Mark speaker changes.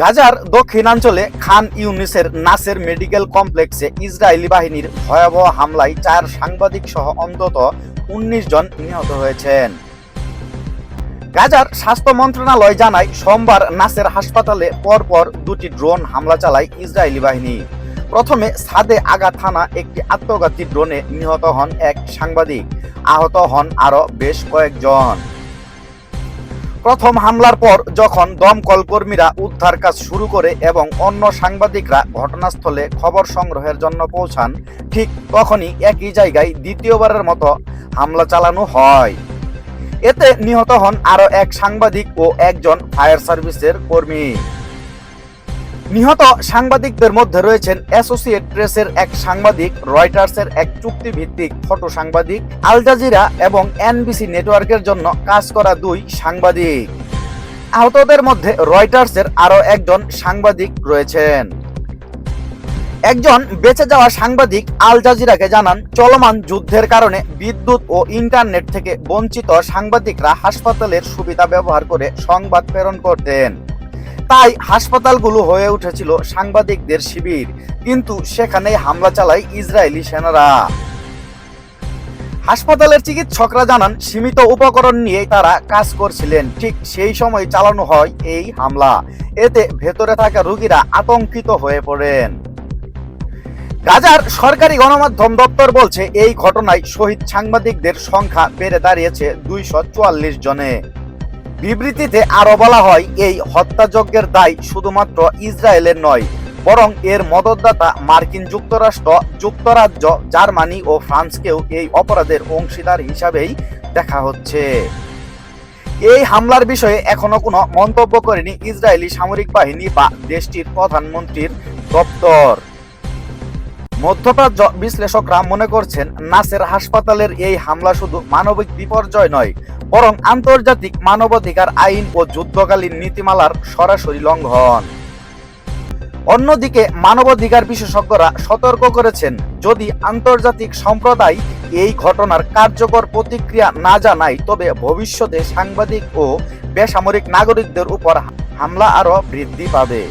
Speaker 1: গাজার দক্ষিণাঞ্চলে খান ইউনিসের নাসের মেডিকেল কমপ্লেক্সে ইসরায়েলি বাহিনীর ভয়াবহ হামলায় চার সাংবাদিক সহ অন্তত উনিশ জন নিহত হয়েছেন। গাজার স্বাস্থ্য মন্ত্রণালয় জানায়, সোমবার নাসের হাসপাতালে পরপর দুটি ড্রোন হামলা চালায় ইসরায়েলি বাহিনী। প্রথমে সাদে আগা থানা একটি আত্মঘাতী ড্রোনে নিহত হন এক সাংবাদিক। আহত হন আরও বেশ কয়েকজন। প্রথম হামলার পর যখন দমকল কর্মীরা উদ্ধার কাজ শুরু করে এবং অন্য সাংবাদিকরা ঘটনাস্থলে খবর সংগ্রহের জন্য পৌঁছান, ঠিক তখনই একই জায়গায় দ্বিতীয়বারের মতো হামলা চালানো হয়। এতে নিহত হন আরও এক সাংবাদিক ও একজন ফায়ার সার্ভিসের কর্মী। নিহত সাংবাদিকদের মধ্যে রয়েছেন অ্যাসোসিয়েট প্রেসের এক সাংবাদিক রয়টার্সের এক চুক্তিভিত্তিক ফটো সাংবাদিক আল জাজিরা এবং এনবিসি নেটওয়ার্কের জন্য কাজ করা দুই সাংবাদিক। আহতদের মধ্যে রয়টার্সের আরও একজন সাংবাদিক রয়েছেন। একজন বেঁচে যাওয়া সাংবাদিক আল জাজিরাকে জানান, চলমান যুদ্ধের কারণে বিদ্যুৎ ও ইন্টারনেট থেকে বঞ্চিত সাংবাদিকরা হাসপাতালের সুবিধা ব্যবহার করে সংবাদ প্রেরণ করতেন। তাই হাসপাতালগুলো হয়ে উঠেছিল সাংবাদিকদের শিবির, কিন্তু সেখানে হামলা চালায় ইসরায়েলি সেনারা। হাসপাতালের চিকিৎসকরা জানান, সীমিত উপকরণ নিয়ে তারা কাজ করছিলেন। ঠিক সেই সময় চালানো হয় এই হামলা। এতে ভেতরে থাকা রোগীরা আতঙ্কিত হয়ে পড়েন। গাজার সরকারি গণমাধ্যম দপ্তর বলছে, এই ঘটনায় শহীদ সাংবাদিকদের সংখ্যা বেড়ে দাঁড়িয়েছে দুইশো চুয়াল্লিশ জনে। বিবৃতিতে আরও বলা হয়, এই হত্যাযজ্ঞের দায় শুধুমাত্র ইসরায়েলের নয়, বরং এর মদতদাতা মার্কিন যুক্তরাষ্ট্র, যুক্তরাজ্য, জার্মানি ও ফ্রান্সকেও এই অপরাধের অংশীদার হিসাবেই দেখা হচ্ছে। এই হামলার বিষয়ে এখনও কোনো মন্তব্য করেনি ইসরায়েলি সামরিক বাহিনী বা দেশটির প্রধানমন্ত্রীর দপ্তর। মধ্যপ্রাচ্য বিশ্লেষকরা মনে করছেন, নাসের হাসপাতালের এই হামলা শুধু মানবিক বিপর্যয় নয় বরং আন্তর্জাতিক মানবাধিকার আইন ও যুদ্ধকালীন নীতিমালার সরাসরি লঙ্ঘন। অন্যদিকে মানবাধিকার বিশেষজ্ঞরা সতর্ক করেছেন, যদি আন্তর্জাতিক সম্প্রদায় এই ঘটনার কার্যকর প্রতিক্রিয়া না জানায়, তবে ভবিষ্যতে সাংবাদিক ও বেসামরিক নাগরিকদের উপর হামলা আরও বৃদ্ধি পাবে।